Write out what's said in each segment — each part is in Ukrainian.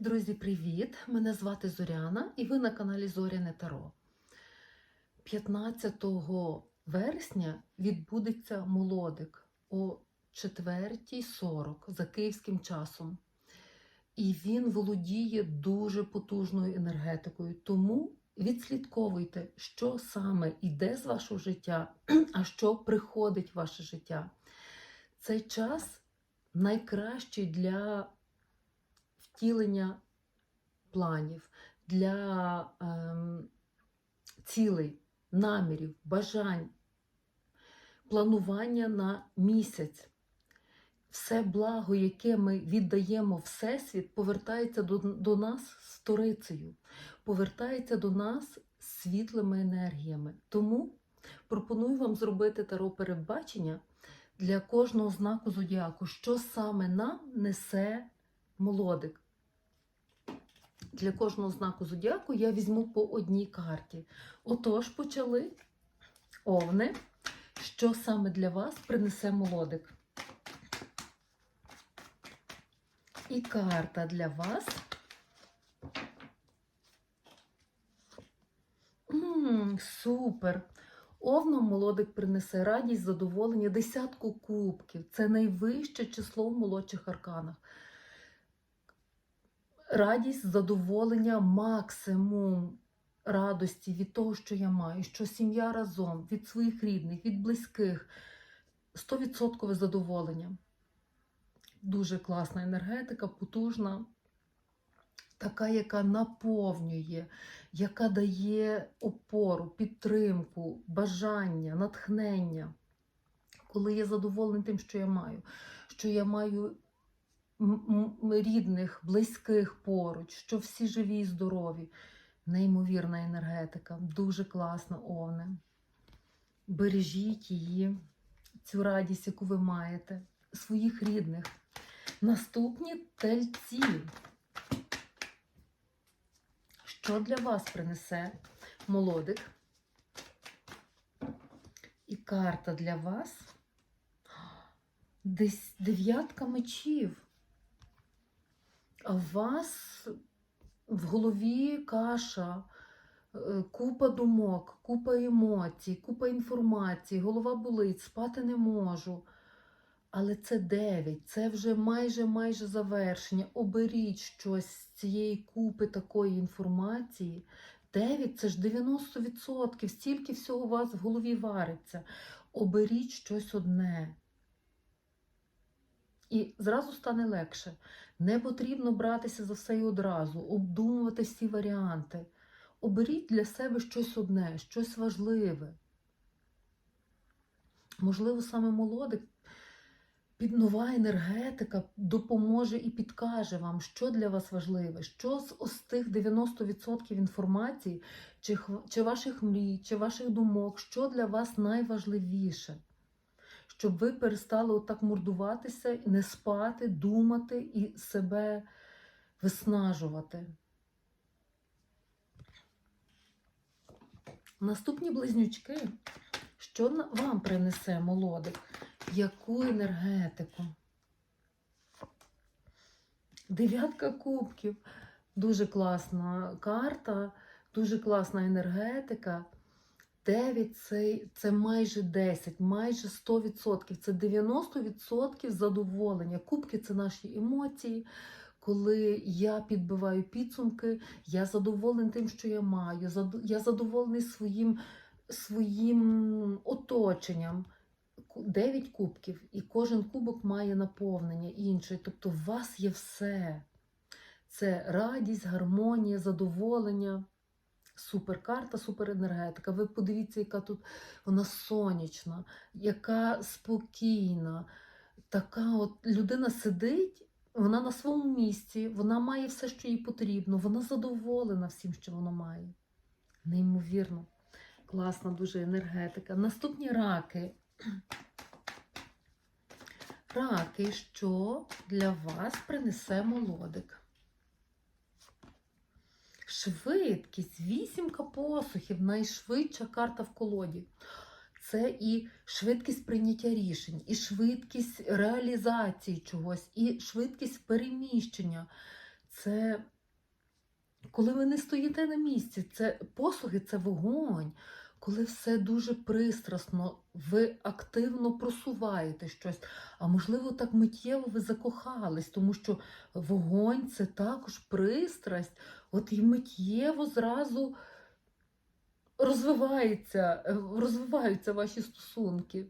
Друзі, привіт! Мене звати Зоряна і ви на каналі Зоряне Таро. 15 вересня відбудеться молодик о 4.40 за київським часом. І він володіє дуже потужною енергетикою. Тому відслідковуйте, що саме йде з вашого життя, а що приходить в ваше життя. Цей час найкращий для втілення планів, для ем, цілей, намірів, бажань, планування на місяць. Все благо, яке ми віддаємо Всесвіт, повертається до, до нас сторицею, повертається до нас світлими енергіями. Тому пропоную вам зробити таро передбачення для кожного знаку зодіаку, що саме нам несе молодик. Для кожного знаку зодіаку я візьму по одній карті. Отож, почали овни, що саме для вас принесе молодик. І карта для вас. М, супер! Овном молодик принесе радість, задоволення, десятку кубків. Це найвище число в молодших арканах. Радість, задоволення, максимум радості від того, що я маю, що сім'я разом, від своїх рідних, від близьких. 100% задоволення. Дуже класна енергетика, потужна, така, яка наповнює, яка дає опору, підтримку, бажання, натхнення. Коли я задоволений тим, що я маю, що я маю рідних, близьких поруч, що всі живі і здорові. Неймовірна енергетика, дуже класна овне. Бережіть її, цю радість, яку ви маєте, своїх рідних. Наступні тельці. Що для вас принесе молодик? І карта для вас. Десь дев'ятка мечів. У вас в голові каша, е, купа думок, купа емоцій, купа інформації, голова болить, спати не можу. Але це 9, це вже майже майже завершення. Оберіть щось з цієї купи такої інформації. 9 це ж 90%, стільки всього у вас в голові вариться. Оберіть щось одне. І зразу стане легше. Не потрібно братися за все і одразу, обдумувати всі варіанти. Оберіть для себе щось одне, щось важливе. Можливо, саме молодик під нова енергетика допоможе і підкаже вам, що для вас важливе, що з ось тих 90% інформації, чи, чи ваших мрій, чи ваших думок, що для вас найважливіше. Щоб ви перестали отак мордуватися, не спати, думати і себе виснажувати. Наступні близнючки, що вам принесе молодик? Яку енергетику? Дев'ятка кубків. Дуже класна карта, дуже класна енергетика. 9 це, це майже 10, майже 100%. Це 90% задоволення. Кубки це наші емоції. Коли я підбиваю підсумки, я задоволений тим, що я маю. Я задоволений своїм, своїм оточенням. 9 кубків, і кожен кубок має наповнення інше. Тобто у вас є все. Це радість, гармонія, задоволення. Суперкарта, суперенергетика. Ви подивіться, яка тут вона сонячна, яка спокійна. Така от людина сидить, вона на своєму місці, вона має все, що їй потрібно, вона задоволена всім, що вона має. Неймовірно. Класна дуже енергетика. Наступні раки. Раки, що для вас принесе молодик? Швидкість, вісімка посухів, найшвидша карта в колоді. Це і швидкість прийняття рішень, і швидкість реалізації чогось, і швидкість переміщення. це коли ви не стоїте на місці, це послуги це вогонь. Коли все дуже пристрасно, ви активно просуваєте щось, а можливо, так миттєво ви закохались, тому що вогонь це також пристрасть, от і миттєво зразу розвивається, е, розвиваються ваші стосунки.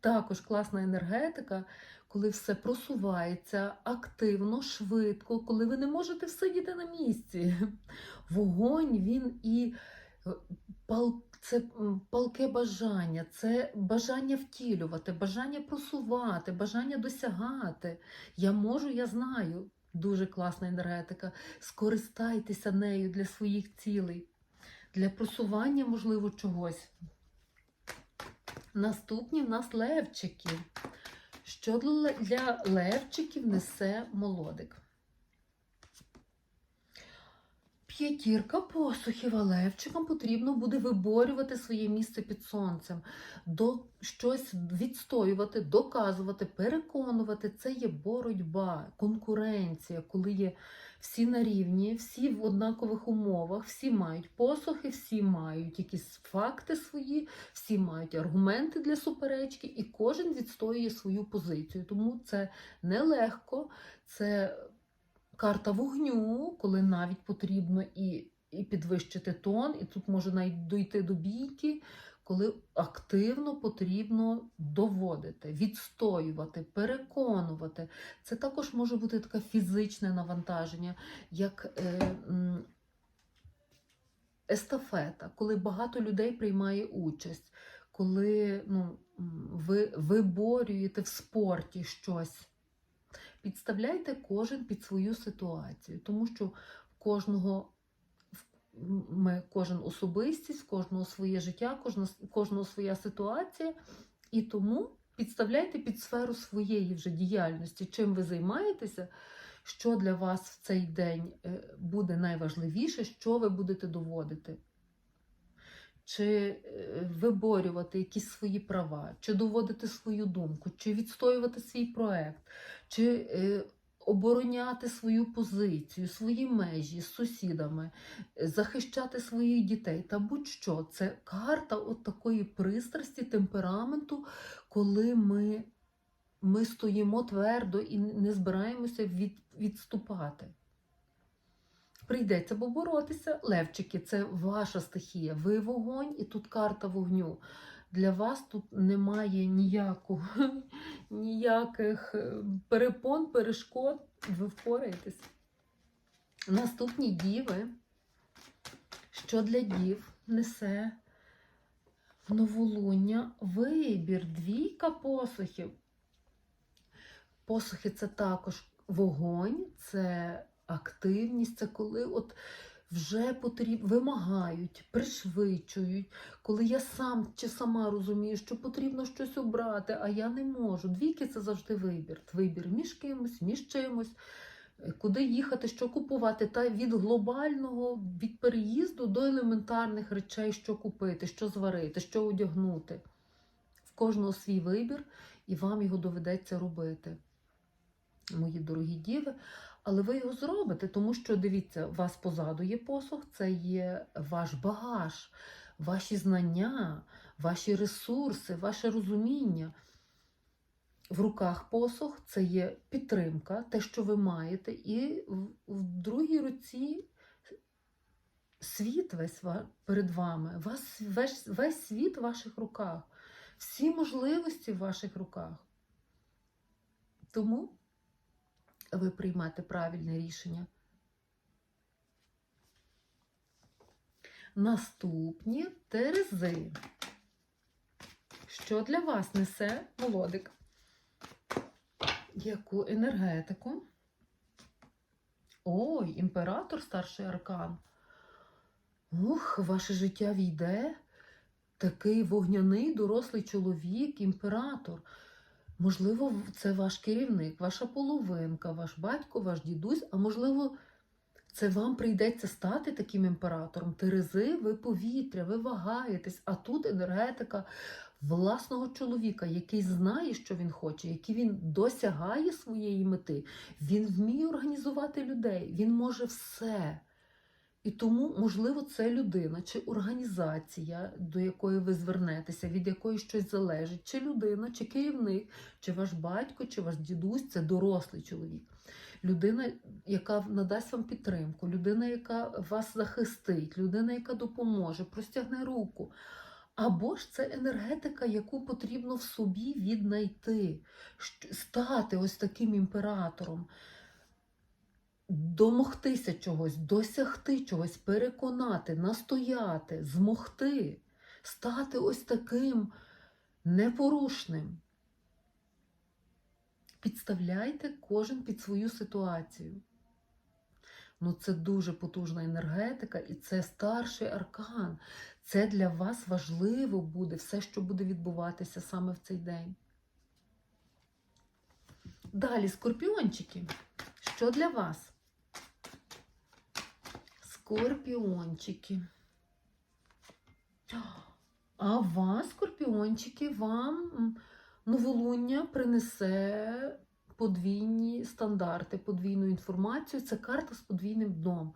Також класна енергетика, коли все просувається активно, швидко, коли ви не можете всидіти на місці. Вогонь він і е, пал, це палке бажання, це бажання втілювати, бажання просувати, бажання досягати. Я можу, я знаю. Дуже класна енергетика. Скористайтеся нею для своїх цілей, для просування, можливо, чогось. Наступні в нас левчики. Що для левчиків несе молодик? П'ятірка посухів, а левчикам потрібно буде виборювати своє місце під сонцем, до щось відстоювати, доказувати, переконувати. Це є боротьба, конкуренція, коли є всі на рівні, всі в однакових умовах, всі мають посухи, всі мають якісь факти свої, всі мають аргументи для суперечки, і кожен відстоює свою позицію. Тому це нелегко, це карта вогню, коли навіть потрібно і, і підвищити тон, і тут може навіть дойти до бійки. Коли активно потрібно доводити, відстоювати, переконувати. Це також може бути таке фізичне навантаження, як е, естафета, коли багато людей приймає участь, коли ну, ви виборюєте в спорті щось. Підставляйте кожен під свою ситуацію, тому що в кожного ми кожен особистість, в кожного своє життя, кожна, кожного своя ситуація, і тому підставляйте під сферу своєї вже діяльності, чим ви займаєтеся, що для вас в цей день е, буде найважливіше, що ви будете доводити. Чи е, виборювати якісь свої права, чи доводити свою думку, чи відстоювати свій проект, чи е, обороняти свою позицію, свої межі з сусідами, е, захищати своїх дітей та будь-що. Це карта от такої пристрасті, темпераменту, коли ми, ми стоїмо твердо і не збираємося від, відступати. Прийдеться поборотися. Левчики, це ваша стихія. Ви вогонь, і тут карта вогню. Для вас тут немає ніякого, ніяких е, перепон, перешкод. Ви впораєтесь. Наступні діви, що для дів несе новолуння, вибір, двійка посухів. Посухи це також вогонь, це активність, це коли от вже потрібно, вимагають, пришвидшують, коли я сам чи сама розумію, що потрібно щось обрати, а я не можу. Двійки це завжди вибір. Вибір між кимось, між чимось, е, куди їхати, що купувати. Та від глобального, від переїзду до елементарних речей, що купити, що зварити, що одягнути. В кожного свій вибір, і вам його доведеться робити. Мої дорогі діви, але ви його зробите, тому що дивіться, у вас позаду є посох, це є ваш багаж, ваші знання, ваші ресурси, ваше розуміння. В руках посох це є підтримка, те, що ви маєте, і в, другій руці світ весь перед вами, вас, весь, весь світ в ваших руках, всі можливості в ваших руках. Тому ви приймете правильне рішення. Наступні терези. Що для вас несе молодик? Яку енергетику? Ой, імператор старший аркан. Ух, ваше життя війде. Такий вогняний дорослий чоловік, імператор. Можливо, це ваш керівник, ваша половинка, ваш батько, ваш дідусь, а можливо, це вам прийдеться стати таким імператором. Терези, ви повітря, ви вагаєтесь, а тут енергетика власного чоловіка, який знає, що він хоче, який він досягає своєї мети, він вміє організувати людей, він може все. І тому, можливо, це людина чи організація, до якої ви звернетеся, від якої щось залежить, чи людина, чи керівник, чи ваш батько, чи ваш дідусь це дорослий чоловік. Людина, яка надасть вам підтримку, людина, яка вас захистить, людина, яка допоможе, простягне руку. Або ж це енергетика, яку потрібно в собі віднайти, стати ось таким імператором, домогтися чогось, досягти чогось, переконати, настояти, змогти, стати ось таким непорушним. Підставляйте кожен під свою ситуацію. Ну, це дуже потужна енергетика, і це старший аркан. Це для вас важливо буде все, що буде відбуватися саме в цей день. Далі, скорпіончики. Що для вас? Скорпіончики. А вас, скорпіончики, вам новолуння принесе подвійні стандарти, подвійну інформацію. Це карта з подвійним дном.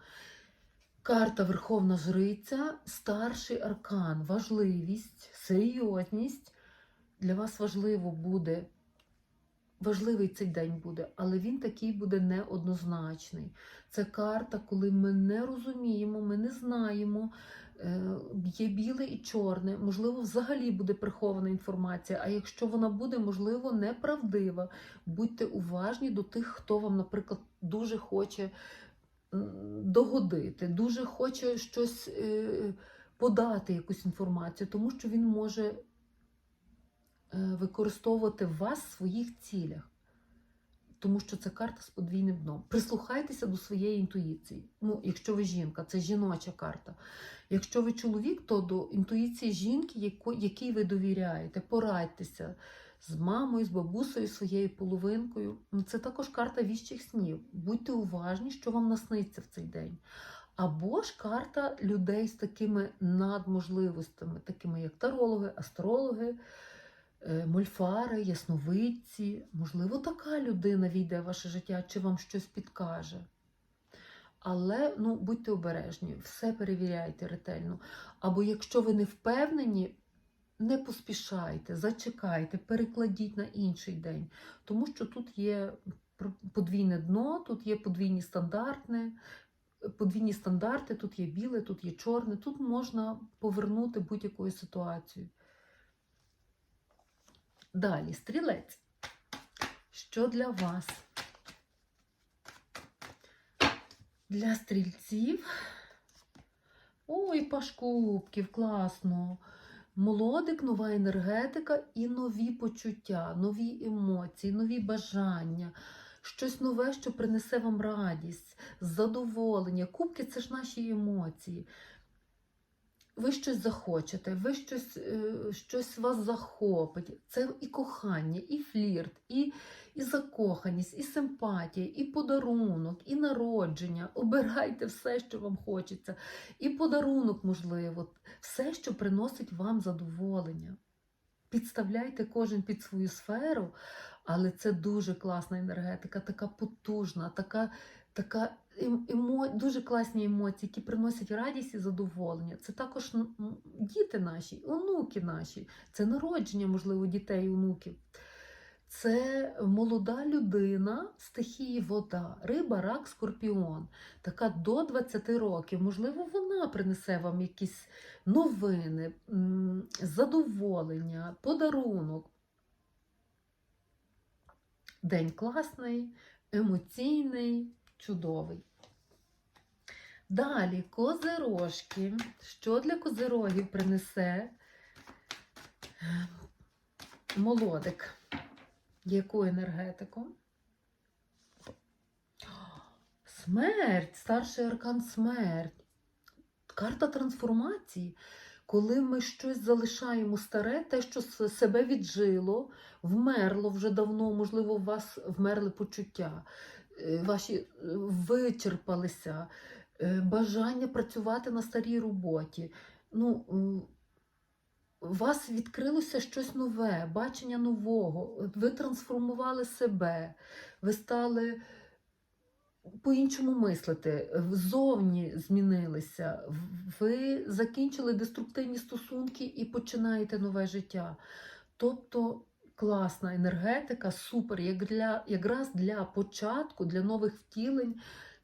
Карта Верховна Жриця, старший аркан, важливість, серйозність. Для вас важливо буде, важливий цей день буде, але він такий буде неоднозначний. Це карта, коли ми не розуміємо, ми не знаємо. е, Є біле і чорне, можливо, взагалі буде прихована інформація. А якщо вона буде, можливо, неправдива. Будьте уважні до тих, хто вам, наприклад, дуже хоче догодити, дуже хоче щось е, подати, якусь інформацію, тому що він може використовувати вас в своїх цілях. Тому що це карта з подвійним дном. Прислухайтеся до своєї інтуїції. Ну, якщо ви жінка, це жіноча карта. Якщо ви чоловік, то до інтуїції жінки, якій ви довіряєте, порадьтеся з мамою, з бабусею, своєю половинкою. Ну, Це також карта віщих снів. Будьте уважні, що вам насниться в цей день. Або ж карта людей з такими надможливостями, такими як тарологи, астрологи, е, мольфари, ясновидці. Можливо, така людина війде в ваше життя, чи вам щось підкаже. Але ну, будьте обережні, все перевіряйте ретельно. Або якщо ви не впевнені, не поспішайте, зачекайте, перекладіть на інший день. Тому що тут є подвійне дно, тут є подвійні стандартне, подвійні стандарти, тут є біле, тут є чорне, тут можна повернути будь-яку ситуацію. Далі, стрілець. Що для вас? Для стрільців. Ой, паш кубків, класно. Молодик, нова енергетика і нові почуття, нові емоції, нові бажання, щось нове, що принесе вам радість, задоволення. Кубки це ж наші емоції. Ви щось захочете, ви щось, е, щось вас захопить. Це і кохання, і флірт, і, і закоханість, і симпатія, і подарунок, і народження. Обирайте все, що вам хочеться. І подарунок, можливо, все, що приносить вам задоволення. Підставляйте кожен під свою сферу, але це дуже класна енергетика, така потужна, така, така емо, дуже класні емоції, які приносять радість і задоволення. Це також діти наші, онуки наші, це народження, можливо, дітей і онуків. Це молода людина стихії вода, риба, рак, скорпіон, така до 20 років. Можливо, вона принесе вам якісь новини, задоволення, подарунок. День класний, емоційний, чудовий. Далі козирожки. Що для козирогів принесе молодик? Яку енергетику? Смерть, старший аркан смерть. Карта трансформації. Коли ми щось залишаємо старе, те, що себе віджило, вмерло вже давно, можливо, у вас вмерли почуття, ваші е, вичерпалися, е, бажання працювати на старій роботі. Ну, у вас відкрилося щось нове, бачення нового, ви трансформували себе, ви стали по-іншому мислити, ззовні змінилися, ви закінчили деструктивні стосунки і починаєте нове життя. Тобто класна енергетика, супер, як для, якраз для початку, для нових втілень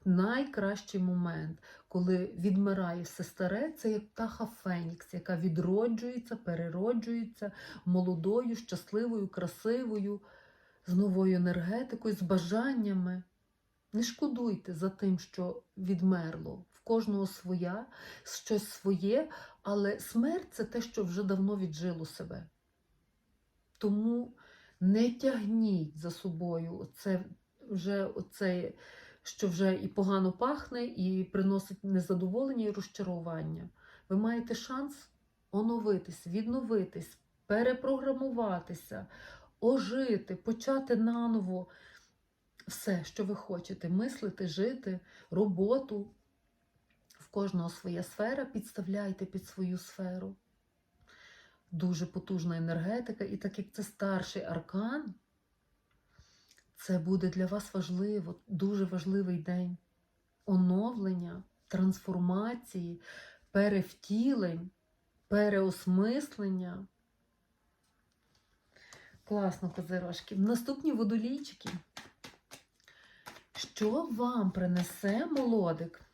найкращий момент, коли відмирає все старе, це як птаха Фенікс, яка відроджується, перероджується молодою, щасливою, красивою, з новою енергетикою, з бажаннями. Не шкодуйте за тим, що відмерло. В кожного своя, щось своє, але смерть це те, що вже давно віджило себе. Тому не тягніть за собою це вже оце, що вже і погано пахне, і приносить незадоволення і розчарування. Ви маєте шанс оновитись, відновитись, перепрограмуватися, ожити, почати наново все, що ви хочете, мислити, жити, роботу. В кожного своя сфера, підставляйте під свою сферу. Дуже потужна енергетика, і так як це старший аркан, це буде для вас важливо, дуже важливий день оновлення, трансформації, перевтілень, переосмислення. Класно, козирожки. Наступні водолійчики. Що вам принесе молодик?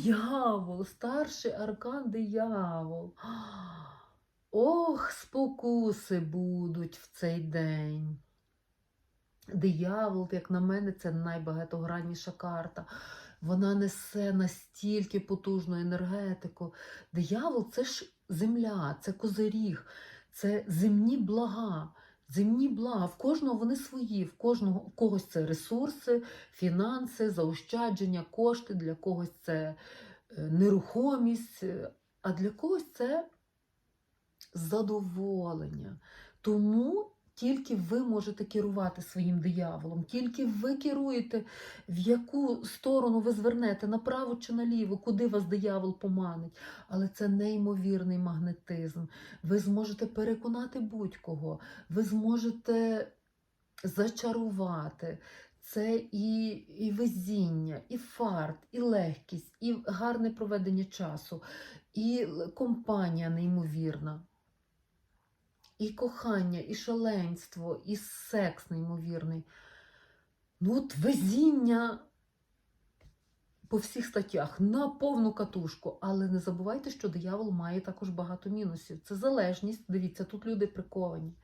Диявол, старший аркан диявол. Ох, спокуси будуть в цей день. Диявол, як на мене, це найбагатогранніша карта. Вона несе настільки потужну енергетику. Диявол це ж земля, це козиріг, це земні блага. Земні блага, в кожного вони свої, в кожного в когось це ресурси, фінанси, заощадження, кошти, для когось це е, нерухомість, е, а для когось це задоволення. Тому тільки ви можете керувати своїм дияволом, тільки ви керуєте, в яку сторону ви звернете, направо чи наліво, куди вас диявол поманить. Але це неймовірний магнетизм. Ви зможете переконати будь-кого, ви зможете зачарувати. Це і, і везіння, і фарт, і легкість, і гарне проведення часу, і компанія неймовірна. І кохання, і шаленство, і секс неймовірний. Ну, от везіння по всіх статтях на повну катушку. Але не забувайте, що диявол має також багато мінусів. Це залежність. Дивіться, тут люди приковані.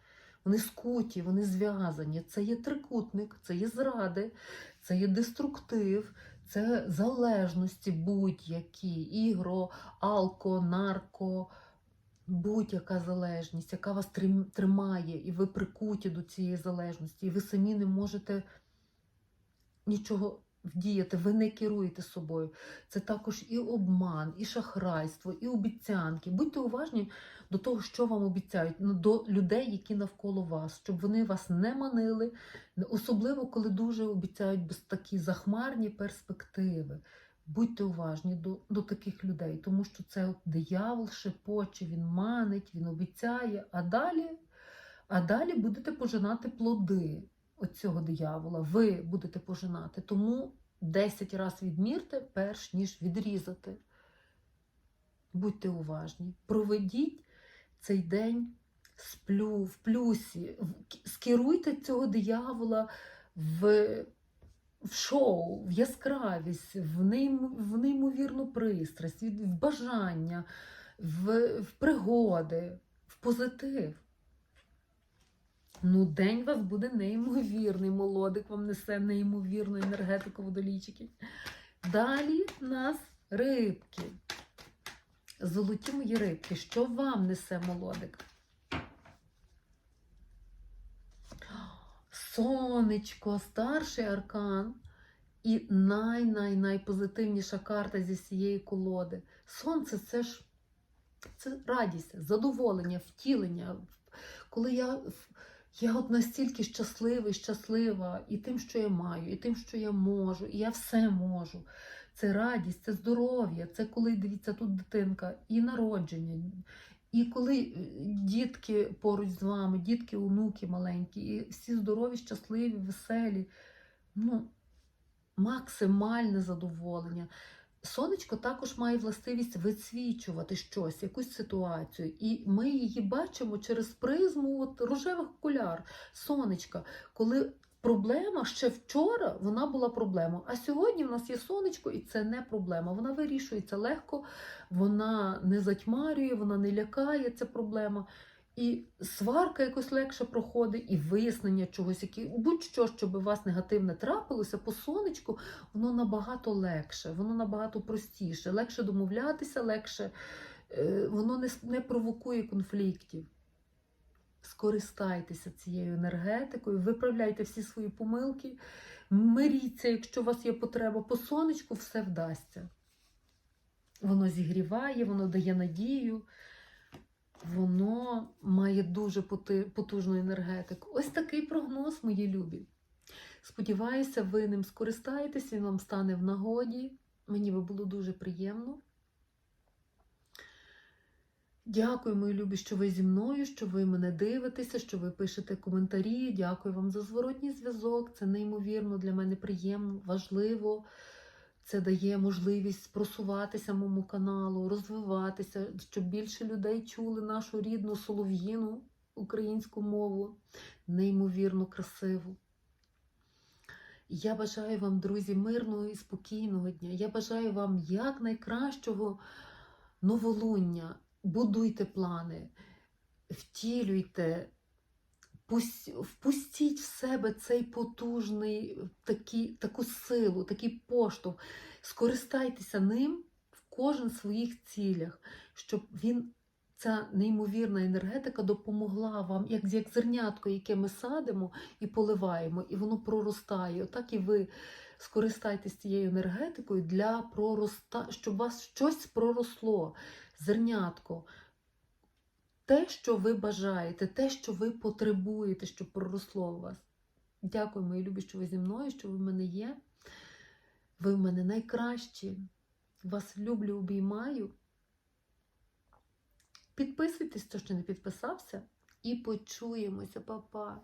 Вони скуті, вони зв'язані. Це є трикутник, це є зради, це є деструктив, це залежності будь-які, ігро, алко, нарко будь-яка залежність, яка вас тримає, і ви прикуті до цієї залежності, і ви самі не можете нічого вдіяти, ви не керуєте собою. Це також і обман, і шахрайство, і обіцянки. Будьте уважні до того, що вам обіцяють, ну, до людей, які навколо вас, щоб вони вас не манили, особливо коли дуже обіцяють без такі захмарні перспективи. Будьте уважні до до таких людей, тому що це диявол шепоче, він манить, він обіцяє, а далі а далі будете пожинати плоди оцього диявола. Ви будете пожинати. Тому 10 разів відмірте, перш ніж відрізати. Будьте уважні. Проведіть цей день сплю, в плюсі, скеруйте цього диявола в в шоу, в яскравість, в в неймовірну пристрасть, в бажання, в, в пригоди, в позитив. Ну, день у вас буде неймовірний, молодик вам несе неймовірну енергетику водолійчики. Далі в нас рибки. Золоті мої рибки. Що вам несе молодик? Сонечко, старший аркан і най-най-найпозитивніша карта зі всієї колоди. Сонце це ж це радість, задоволення, втілення. Коли я я от настільки щасливий, щаслива і тим, що я маю, і тим, що я можу, і я все можу. це радість, це здоров'я, це коли дивіться тут дитинка, і народження. І коли е, дітки поруч з вами, дітки, онуки маленькі, і всі здорові, щасливі, веселі. Ну, максимальне задоволення. Сонечко також має властивість висвічувати щось, якусь ситуацію. І ми її бачимо через призму от, рожевих окуляр, сонечка. Коли проблема ще вчора вона була проблема. А сьогодні в нас є сонечко, і це не проблема. Вона вирішується легко, вона не затьмарює, вона не лякає, це проблема. І сварка якось легше проходить, і вияснення чогось, які будь-що, щоб у вас негативне трапилося, по сонечку, воно набагато легше, воно набагато простіше, легше домовлятися, легше, е, воно не, не провокує конфліктів. Скористайтеся цією енергетикою, виправляйте всі свої помилки, миріться, якщо у вас є потреба, по сонечку все вдасться. Воно зігріває, воно дає надію, воно має дуже потужну енергетику. Ось такий прогноз, мої любі. Сподіваюся, ви ним скористаєтесь, він вам стане в нагоді. Мені би було дуже приємно. Дякую, мої любі, що ви зі мною, що ви мене дивитеся, що ви пишете коментарі. Дякую вам за зворотній зв'язок. Це неймовірно для мене приємно, важливо. Це дає можливість просуватися моєму каналу, розвиватися, щоб більше людей чули нашу рідну солов'їну українську мову, неймовірно красиву. Я бажаю вам, друзі, мирного і спокійного дня. Я бажаю вам якнайкращого новолуння. Будуйте плани, втілюйте, впустіть в себе цей потужний, такі, таку силу, такий поштовх. Скористайтеся ним в кожен своїх цілях, щоб він, ця неймовірна енергетика допомогла вам, як, як зернятко, яке ми садимо і поливаємо, і воно проростає. Отак і ви скористайтесь цією енергетикою для пророста, щоб у вас щось проросло, зернятко. Те, що ви бажаєте, те, що ви потребуєте, щоб проросло у вас. Дякую, мої любі, що ви зі мною, що ви в мене є. Ви в мене найкращі. Вас люблю, обіймаю. Підписуйтесь, хто ще не підписався, і почуємося, Па-па.